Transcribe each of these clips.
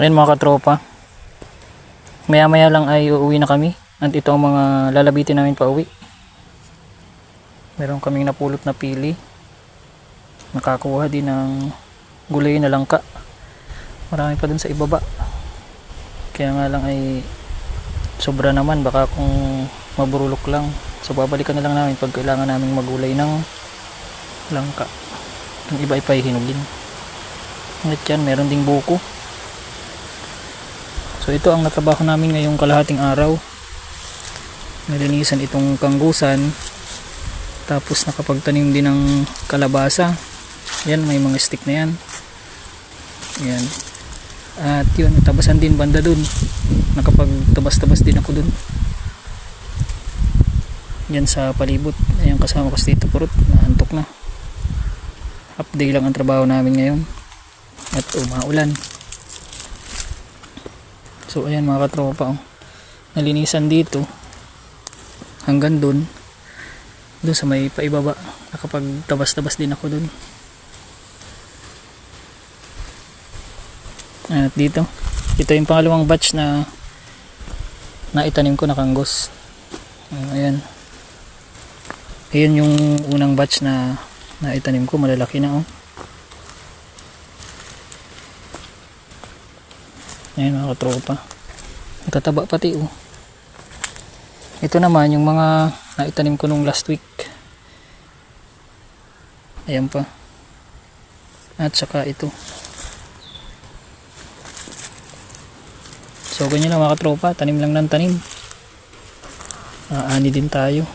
Ayun mga katropa. Maya maya lang ay uuwi na kami. At ito ang mga lalabitin namin pa uwi. Meron kaming napulot na pili. Nakakuha din ng gulay na langka. Marami pa dun sa ibaba. Kaya nga lang ay sobra naman. Baka kung maburulok lang. So babalikan na lang namin pag kailangan namin magulay ng langka. Yung iba ay pahihinugin. At yan, meron ding buko. So ito ang natrabaho namin ngayong kalahating araw. Nalinisan itong kanggusan. Tapos nakapagtanim din ng kalabasa. Yan, may mga stick na yan. Yan. At yun, tabasan din banda dun. Nakapagtabas-tabas din ako dun. Yan sa palibot. Ayan kasama ko si Tito Purot. Naantok na. Day lang ang trabaho namin ngayon. At umaulan. So ayan mga katropa oh. Nalinisan dito hanggang dun. Dun sa may paibaba. Nakapagtabas-tabas din ako dun. At dito. Ito yung pangalawang batch na naitanim ko na kanggos. Ayan. Ayan yung unang batch na naitanim ko. Malalaki na oh. Ayan mga katropa. Natataba pati oh. Ito naman yung mga naitanim ko nung last week. Ayan pa. At saka ito. So ganyan lang mga katropa. Tanim lang ng tanim. Aani din tayo.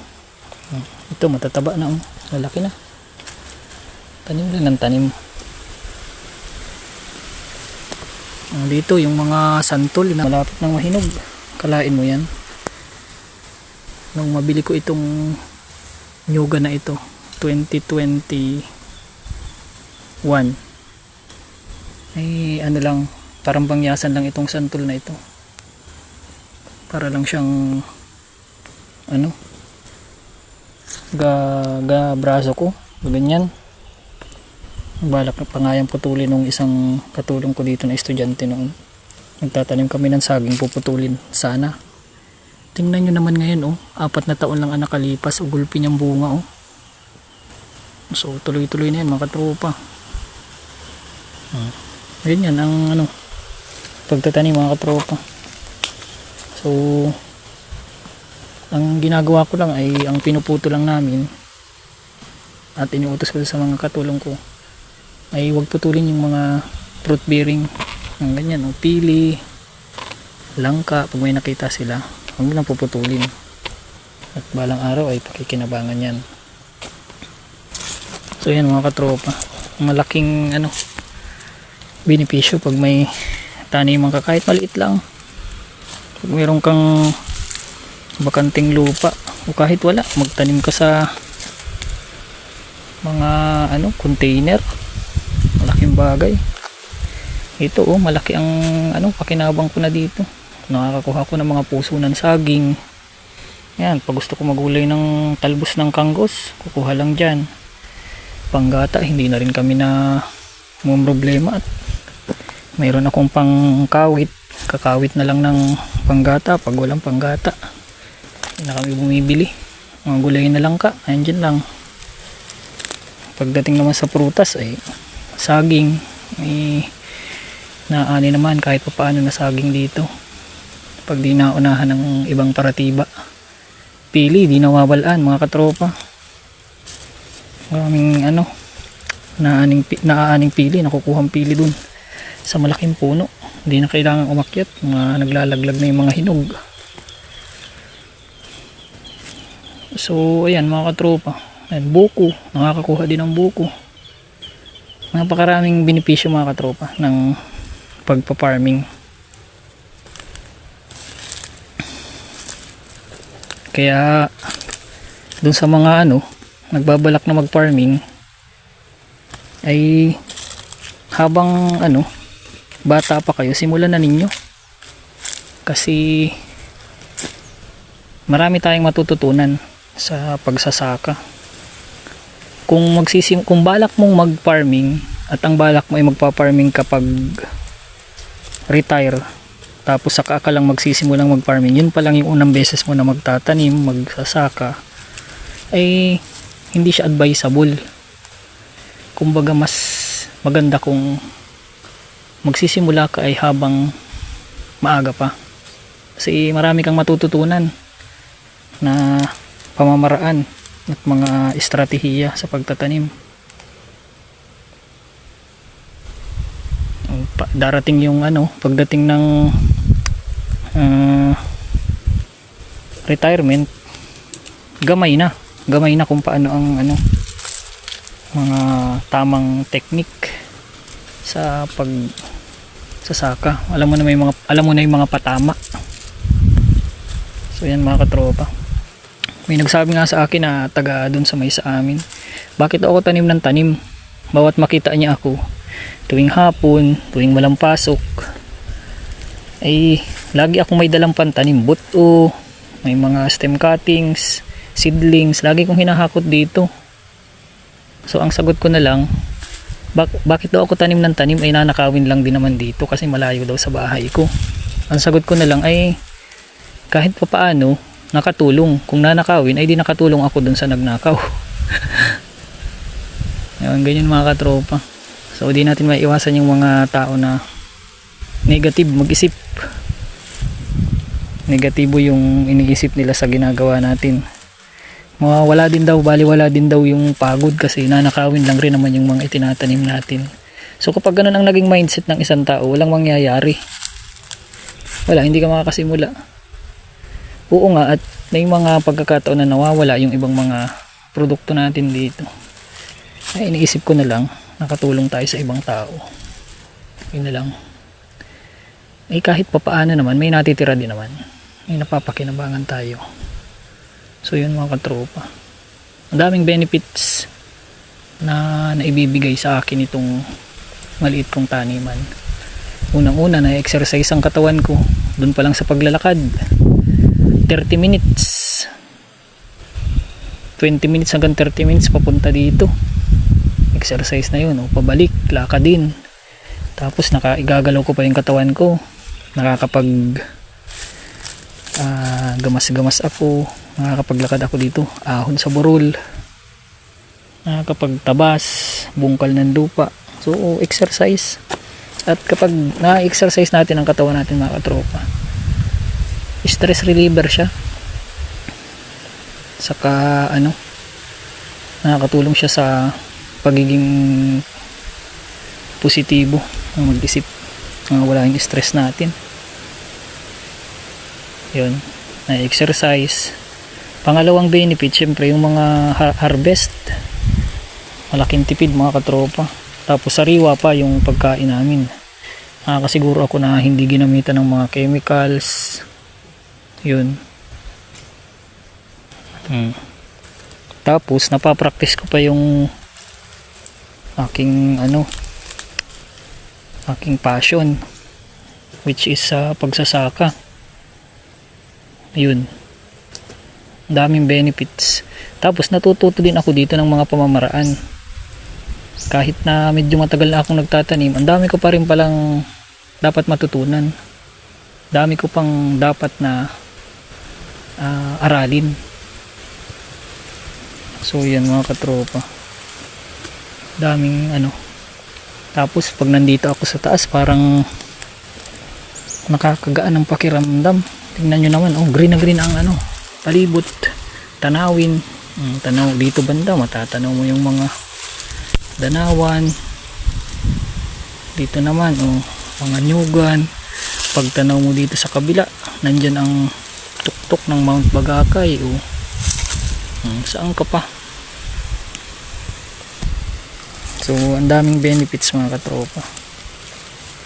Ito matataba na oh. Lalaki na. Tanim lang ng tanim. Dito yung mga santol na malapit ng mahinog. Kalain mo yan. Nung mabili ko itong nyuga na ito 2021 ay ano lang parang bangyasan lang itong santol na ito. Para lang siyang ano ga, ga braso ko ganyan balak na pangayang putulin nung isang katulong ko dito na estudyante noon. Nagtatanim kami ng saging puputulin. Sana. Tingnan nyo naman ngayon oh. Apat na taon lang ang nakalipas. Ugulpi niyang bunga oh. So tuloy tuloy na yan mga katropa. Hmm. ganyan ang ano pagtatanim mga katropa. So ang ginagawa ko lang ay ang pinuputo lang namin at iniutos ko sa mga katulong ko ay huwag putulin yung mga fruit bearing. Ng ganyan, o pili langka, pag may nakita sila huwag lang puputulin. At balang araw ay pakikinabangan yan. So yan mga katropa. Malaking ano benepisyo pag may taniman ka. Kahit maliit lang. Pag mayroon kang bakanting lupa o kahit wala magtanim ka sa mga ano container malaking bagay. Ito oh malaki ang ano pakinabang ko na dito. Nakakakuha ko ng mga puso ng saging. Yan pag gusto ko magulay ng talbos ng kanggos kukuha lang dyan. Panggata hindi na rin kami na mga problema at mayroon akong pangkawit. Kakawit na lang ng panggata pag walang panggata. Hindi na kami bumibili. Mga gulay na lang ka. Ayan dyan lang. Pagdating naman sa prutas ay saging. May naani naman kahit pa paano na saging dito. Pag di naunahan ng ibang paratiba. Pili di nawawalaan mga katropa. Maraming ano naaning, naaaning pili nakukuhang pili dun sa malaking puno. Hindi na kailangan umakyat mga naglalaglag na yung mga hinog. So ayan mga katropa. Ayan, buko. Nakakakuha din ng buko napakaraming benepisyo mga katropa ng pagpa-farming. Kaya dun sa mga ano nagbabalak na mag-farming ay habang ano bata pa kayo simulan na ninyo. Kasi marami tayong matututunan sa pagsasaka kung magsisim kung balak mong mag-farming at ang balak mo ay magpa-farming kapag retire tapos saka ka lang magsisimulang mag-farming yun pa lang yung unang beses mo na magtatanim magsasaka ay hindi siya advisable. Kumbaga mas maganda kung magsisimula ka ay habang maaga pa. Kasi marami kang matututunan na pamamaraan at mga estratehiya sa pagtatanim. Oh, darating yung ano pagdating ng ah, retirement gamay na. Gamay na kung paano ang ano mga tamang technique sa pag sasaka alam mo na may mga alam mo na yung mga patama. So yan mga katropa may nagsabi nga sa akin na taga doon sa may sa amin bakit ako tanim ng tanim bawat makita niya ako tuwing hapon, tuwing walang pasok, ay lagi akong may dalang pantanim, buto, may mga stem cuttings, seedlings, lagi kong hinahakot dito. So ang sagot ko na lang, bak bakit daw ako tanim ng tanim ay nanakawin lang din naman dito kasi malayo daw sa bahay ko. Ang sagot ko na lang ay kahit pa paano, nakatulong. Kung nanakawin, ay di nakatulong ako dun sa nagnakaw. Yan, ganyan mga katropa. So di natin maiwasan yung mga tao na negative mag-isip. Negatibo yung iniisip nila sa ginagawa natin. Mawawala din daw, baliwala din daw yung pagod kasi nanakawin lang rin naman yung mga itinatanim natin. So kapag ganun ang naging mindset ng isang tao, walang mangyayari. Wala, hindi ka makakasimula. Oo nga, at may mga pagkakataon na nawawala yung ibang mga produkto natin dito. Ay, iniisip ko na lang, nakatulong tayo sa ibang tao. Yun na lang. Eh kahit papaano naman, may natitira din naman. May napapakinabangan tayo. So yun mga katropa. Ang daming benefits na naibibigay sa akin itong maliit kong taniman. Unang-una na exercise ang katawan ko. Doon pa lang sa paglalakad. 30 minutes. 20 minutes hanggang 30 minutes papunta dito. Exercise na yun o pabalik, lakad din tapos naka, igagalaw ko pa yung katawan ko. Nakakapag ah, gamas-gamas ako. Nakakapaglakad ako dito. Ahon sa burol. Nakakapagtabas. Bungkal ng lupa. So exercise. At kapag na-exercise natin ang katawan natin mga katropa stress reliever siya. Saka ano nakakatulong siya sa pagiging positibo ang mag-isip. Ang wala yung stress natin. Yun. Na exercise pangalawang benefit syempre yung mga ha- harvest. Malaking tipid mga katropa. Tapos sariwa pa yung pagkain namin. Nakakasiguro ako na hindi ginamitan ng mga chemicals yun. Hmm. tapos napapractice ko pa yung aking ano aking passion which is sa pagsasaka. Yun. Daming benefits. Tapos natututo din ako dito ng mga pamamaraan. Kahit na medyo matagal na akong nagtatanim ang dami ko pa rin palang dapat matutunan. Dami ko pang dapat na ah, aralin. So yan mga katropa. Daming ano. Tapos pag nandito ako sa taas parang nakakagaan ng pakiramdam. Tingnan nyo naman oh green na green ang ano. Palibot tanawin. Mm, tanaw dito banda matatanaw mo yung mga danawan. Dito naman oh mga nyugan. Pagtanaw mo dito sa kabila nandyan ang tuktok ng Mount Bagakay oh. Hmm, saan ka pa? So, ang daming benefits mga katropa.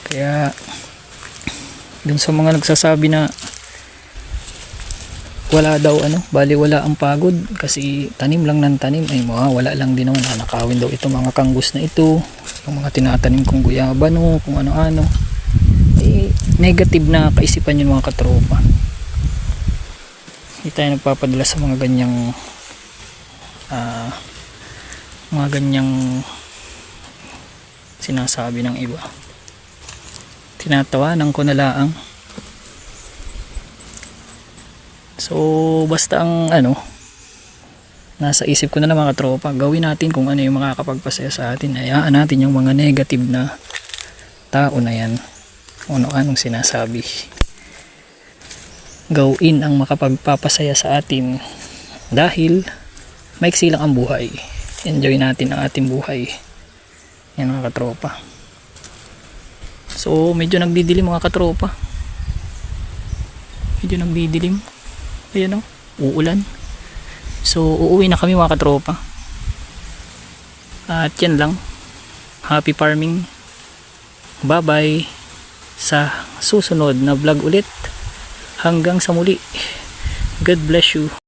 Kaya, dun sa mga nagsasabi na wala daw ano, bali wala ang pagod kasi tanim lang ng tanim ay mga wala lang din naman nakawin daw ito mga kangus na ito yung mga tinatanim kong guyabano kung ano-ano. Eh, negative na kaisipan yun mga katropa hindi tayo nagpapadala sa mga ganyang ah, mga ganyang sinasabi ng iba. Tinatawanan ko na laang. So basta ang ano nasa isip ko na lang mga tropa gawin natin kung ano yung makakapagpasaya sa atin. Ayaan natin yung mga negative na tao na yan. Ano anong sinasabi gawin ang makapagpapasaya sa atin. Dahil maiksi lang ang buhay. Enjoy natin ang ating buhay. Yan mga katropa. So medyo nagdidilim mga katropa. Medyo nagdidilim. Ayan o uulan. So uuwi na kami mga katropa. At yan lang. Happy farming. Bye bye sa susunod na vlog ulit hanggang sa muli. God bless you